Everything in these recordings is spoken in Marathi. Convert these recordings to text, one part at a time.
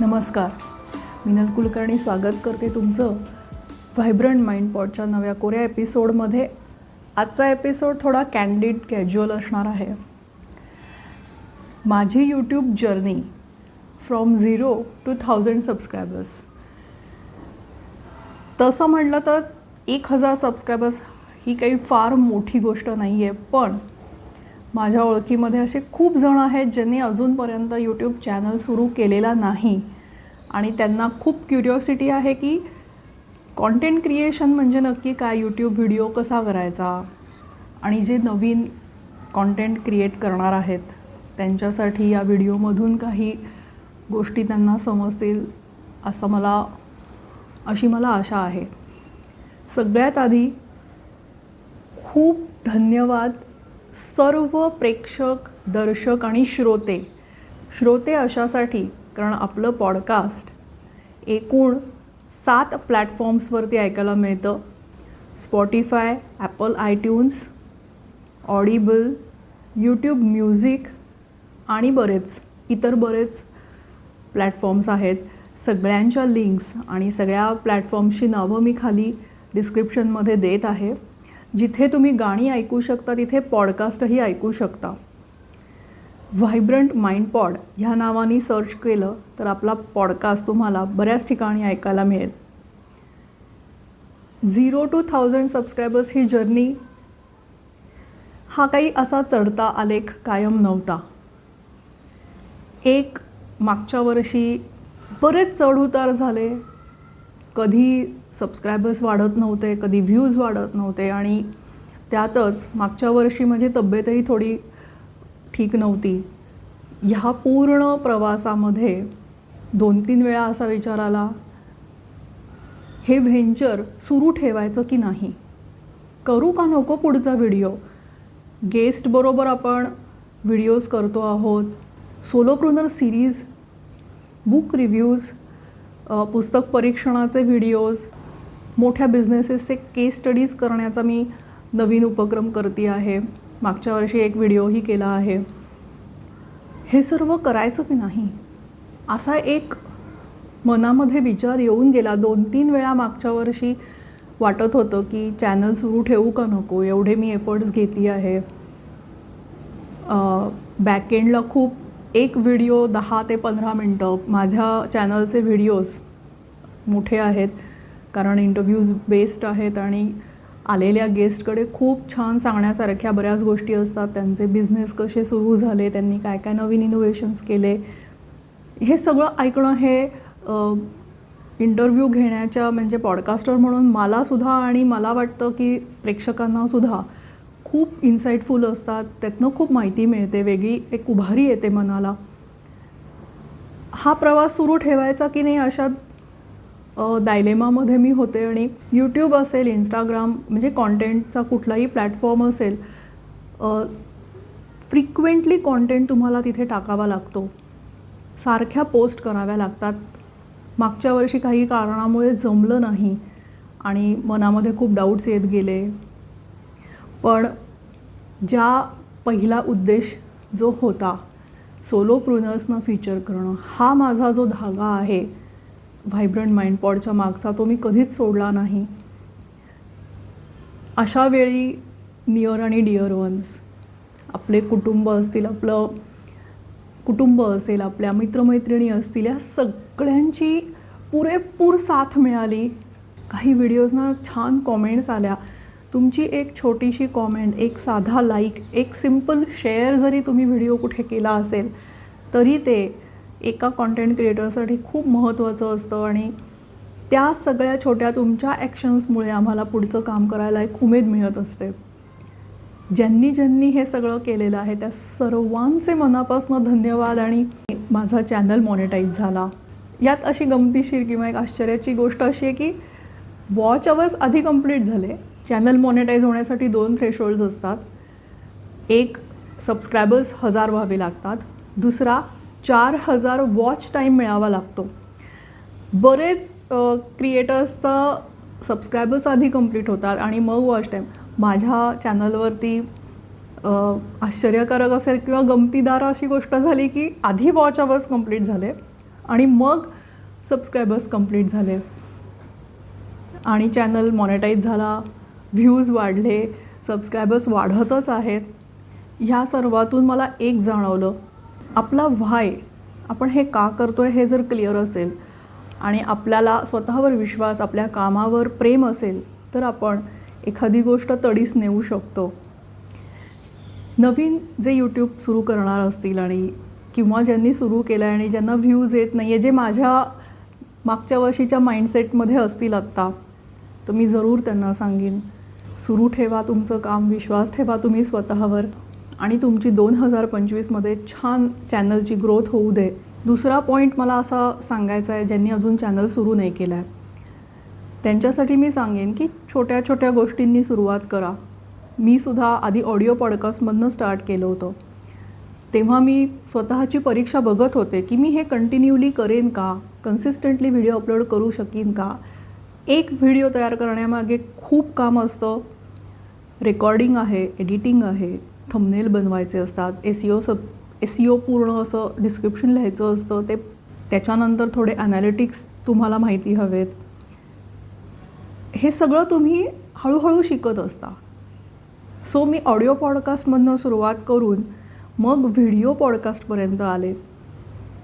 नमस्कार. मिनल कुलकर्णी स्वागत करते तुमचं व्हायब्रंट माइंड पॉटच्या नव्या कोऱ्या एपिसोडमध्ये. आजचा एपिसोड थोडा कॅन्डिड कॅज्युअल असणार आहे. माझी YouTube journey from zero to thousand subscribers तसं म्हटलं तर एक हजार सबस्क्रायबर्स ही काही फार मोठी गोष्ट नाही आहे पण माझ्या ओळखीमध्ये असे खूप जण आहेत ज्यांनी अजूनपर्यंत यूट्यूब चॅनल सुरू केलेला नाही. आणि त्यांना खूप क्युरिओसिटी आहे की कॉन्टेंट क्रिएशन म्हणजे नक्की काय? यूट्यूब व्हिडिओ कसा करायचा? आणि जे नवीन कॉन्टेंट क्रिएट करणार आहेत त्यांच्यासाठी या व्हिडिओमधून काही गोष्टी त्यांना समजतील असं मला अशी मला आशा आहे. सगळ्यात आधी खूप धन्यवाद सर्व प्रेक्षक दर्शक आणि श्रोते. श्रोते अशासाठी कारण आपलं पॉडकास्ट एकूण सात प्लॅटफॉर्म्सवरती ऐकायला मिळतं. Spotify Apple iTunes Audible YouTube music आणि बरेच इतर बरेच प्लॅटफॉर्म्स आहेत. सगळ्यांच्या लिंक्स आणि सगळ्या प्लॅटफॉर्म्सची नावं मी खाली डिस्क्रिप्शनमध्ये देत आहे. जिथे तुम्ही गाणी ऐकू शकता तिथे पॉडकास्टही ऐकू शकता. व्हायब्रंट माइंड पॉड ह्या नावाने सर्च केलं तर आपला पॉडकास्ट तुम्हाला बऱ्याच ठिकाणी ऐकायला मिळेल. झिरो टू थाउजंड सबस्क्रायबर्स ही जर्नी. हा काही असा चढता आलेख कायम नव्हता. एक मागच्या वर्षी बरेच चढउतार झाले. कधी सबस्क्रायबर्स वाढत नव्हते कधी व्ह्यूज वाढत नव्हते आणि त्यातच मागच्या वर्षी माझी तब्येतही थोडी ठीक नव्हती. ह्या पूर्ण प्रवासामध्ये दोन तीन वेळा असा विचार आला हे व्हेंचर सुरू ठेवायचं की नाही? करू का नको पुढचा व्हिडिओ? गेस्टबरोबर आपण व्हिडिओज करतो आहोत. सोलोप्रुनर सिरीज बुक रिव्ह्यूज पुस्तक परीक्षणाचे व्हिडिओज मोठ्या बिझनेसेसचे केस स्टडीज करण्याचा मी नवीन उपक्रम करते आहे मागच्या वर्षी एक व्हिडिओही केला आहे. हे सर्व करायचं की नाही? असा एक मनामध्ये विचार येऊन गेला. दोन तीन वेळा मागच्या वर्षी वाटत होतं की चॅनल सुरू ठेवू का नको? एवढे मी एफर्ट्स घेतली आहे. बॅकएंडला खूप एक व्हिडिओ दहा ते पंधरा मिनटं. माझ्या चॅनलचे व्हिडिओज मोठे आहेत. कारण इंटरव्ह्यूज बेस्ड आहेत आणि आलेल्या गेस्टकडे खूप छान सांगण्यासारख्या बऱ्याच गोष्टी असतात. त्यांचे बिझनेस कसे सुरू झाले त्यांनी काय काय नवीन इनोव्हेशन्स केले. हे सगळं ऐकणं हे इंटरव्ह्यू घेण्याच्या म्हणजे पॉडकास्टर म्हणून मलासुद्धा आणि मला वाटतं की प्रेक्षकांनासुद्धा खूप इन्साईटफुल असतात. त्यातनं खूप माहिती मिळते वेगळी एक उभारी येते मनाला. हा प्रवास सुरू ठेवायचा की नाही अशा डायलेमामध्ये मी होते आणि यूट्यूब असेल इंस्टाग्राम म्हणजे कॉन्टेंटचा कुठलाही प्लॅटफॉर्म असेल फ्रिक्वेंटली कॉन्टेंट तुम्हाला तिथे टाकावा लागतो. सारख्या पोस्ट कराव्या लागतात. मागच्या वर्षी काही कारणामुळे जमलं नाही आणि मनामध्ये खूप डाऊट्स येत गेले. पण ज्या पहिला उद्देश जो होता सोलो प्रुनर्सनं फीचर करणं हा माझा जो धागा आहे व्हायब्रंट माइंड पॉडच्या मागचा तो मी कधीच सोडला नाही. अशा वेळी नियर आणि डिअर वन्स आपले कुटुंब असतील आपलं कुटुंब असेल आपल्या मित्रमैत्रिणी असतील या सगळ्यांची पुरेपूर साथ मिळाली. काही व्हिडिओजना छान कॉमेंट्स आल्या. तुमची एक छोटीशी कॉमेंट एक साधा लाईक एक सिंपल शेअर जरी तुम्ही व्हिडिओ कुठे केला असेल तरी ते एका कॉन्टेंट क्रिएटरसाठी खूप महत्त्वाचं असतं आणि त्या सगळ्या छोट्या तुमच्या ॲक्शन्समुळे आम्हाला पुढचं काम करायला एक उमेद मिळत असते. ज्यांनी ज्यांनी हे सगळं केलेलं आहे त्या सर्वांचे मनापासून धन्यवाद आणि माझा चॅनल मॉनिटाईज झाला. यात अशी गमतीशीर किंवा एक आश्चर्याची गोष्ट अशी आहे की वॉच अवर्स आधी कंप्लीट झाले. चॅनल मॉनिटाईज होण्यासाठी दोन थ्रेशोल्ड्स असतात. एक सबस्क्रायबर्स हजार व्हावे लागतात. दुसरा चार हजार वॉच टाईम मिळावा लागतो. बरेच क्रिएटर्सचा सबस्क्रायबर्स आधी कंप्लीट होतात आणि मग वॉच टाईम माझ्या चॅनलवरती आश्चर्यकारक असेल किंवा गमतीदार अशी गोष्ट झाली की आधी वॉच अवर्स कंप्लीट झाले आणि मग सबस्क्रायबर्स कंप्लीट झाले. आणि चॅनल मॉनिटाईज झाला व्ह्यूज वाढले सबस्क्रायबर्स वाढतच आहेत. ह्या सर्वातून मला एक जाणवलं आपला व्हाय आपण हे का करतो आहे हे जर क्लिअर असेल आणि आपल्याला स्वतःवर विश्वास आपल्या कामावर प्रेम असेल तर आपण एखादी गोष्ट तडीस नेऊ शकतो. नवीन जे यूट्यूब सुरू करणार असतील आणि किंवा ज्यांनी सुरू केलं आहे आणि ज्यांना व्ह्यूज येत नाही आहे जे माझ्या मागच्या वर्षीच्या माइंडसेटमध्ये असतील आत्ता तर मी जरूर त्यांना सांगेन. सुरू ठेवा तुमचं काम विश्वास ठेवा तुम्ही स्वतःवर. आणि तुमची दोन हजार पंचवीसमध्ये छान चॅनलची ग्रोथ होऊ दे. दुसरा पॉईंट मला असा सांगायचा आहे ज्यांनी अजून चॅनल सुरू नाही केलं आहे त्यांच्यासाठी मी सांगेन की छोट्या छोट्या गोष्टींनी सुरुवात करा. मी सुद्धा आधी ऑडिओ पॉडकास्टमधनं स्टार्ट केलं होतं. तेव्हा मी स्वतःची परीक्षा बघत होते की मी हे कंटिन्यूली करेन का? कन्सिस्टंटली व्हिडिओ अपलोड करू शकेन का? एक व्हिडिओ तयार करण्यामागे खूप काम असतं. रेकॉर्डिंग आहे एडिटिंग आहे. थंबनेल बनवायचे असतात. एस ओ सब एस ओ पूर्ण असं डिस्क्रिप्शन लिहायचं असतं. ते त्याच्यानंतर थोडे ॲनालिटिक्स तुम्हाला माहिती हवेत. हे सगळं तुम्ही हळूहळू शिकत असता. सो मी ऑडिओ पॉडकास्टमधनं सुरुवात करून मग व्हिडिओ पॉडकास्टपर्यंत आले.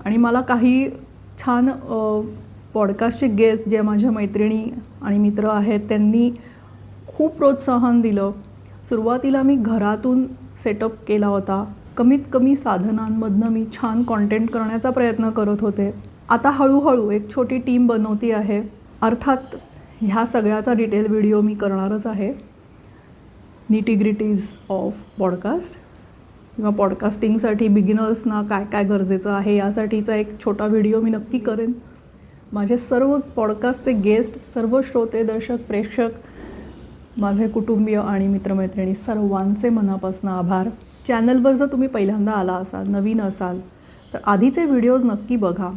आणि मला काही छान पॉडकास्टचे गेस्ट जे माझ्या मैत्रिणी आणि मित्र आहेत त्यांनी खूप प्रोत्साहन दिलं. सुरुवातीला मी घरातून सेटअप केला होता. कमीत कमी साधनांमधनं मी छान कॉन्टेंट करण्याचा प्रयत्न करत होते. आता हळूहळू एक छोटी टीम बनवती आहे. अर्थात ह्या सगळ्याचा डिटेल व्हिडिओ मी करणारच आहे. निटिग्रिटीज ऑफ पॉडकास्ट किंवा पॉडकास्टिंगसाठी बिगिनर्सना काय काय गरजेचं आहे यासाठीचा एक छोटा व्हिडिओ मी नक्की करेन. माझे सर्व पॉडकास्टचे गेस्ट सर्व श्रोते दर्शक प्रेक्षक माझे कुटुंबीय आणि मित्रमैत्रिणी सर्वांचे मनापासून आभार. चॅनलवर जर तुम्ही पहिल्यांदा आला असाल नवीन असाल तर आधीचे व्हिडिओज नक्की बघा.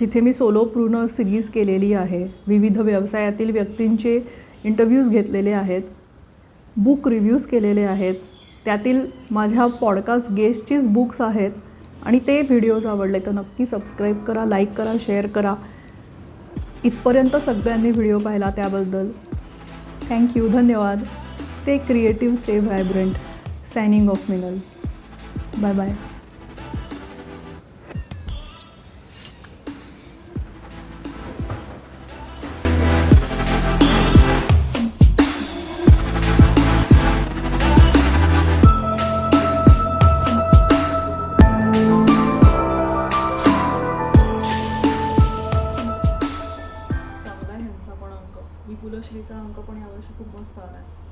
जिथे मी सोलो पूर्ण सिरीज केलेली आहे. विविध व्यवसायातील व्यक्तींचे इंटरव्ह्यूज घेतलेले आहेत. बुक रिव्ह्यूज केलेले आहेत. त्यातील माझ्या पॉडकास्ट गेस्टचीच बुक्स आहेत. आणि ते व्हिडिओज आवडले तर नक्की सबस्क्राईब करा लाईक करा शेअर करा. इथपर्यंत सगळ्यांनी व्हिडिओ पाहिला त्याबद्दल. थँक्यू धन्यवाद. Stay creative stay vibrant signing off Minal bye bye अंक पण यावर्षी खूप मस्त आला आहे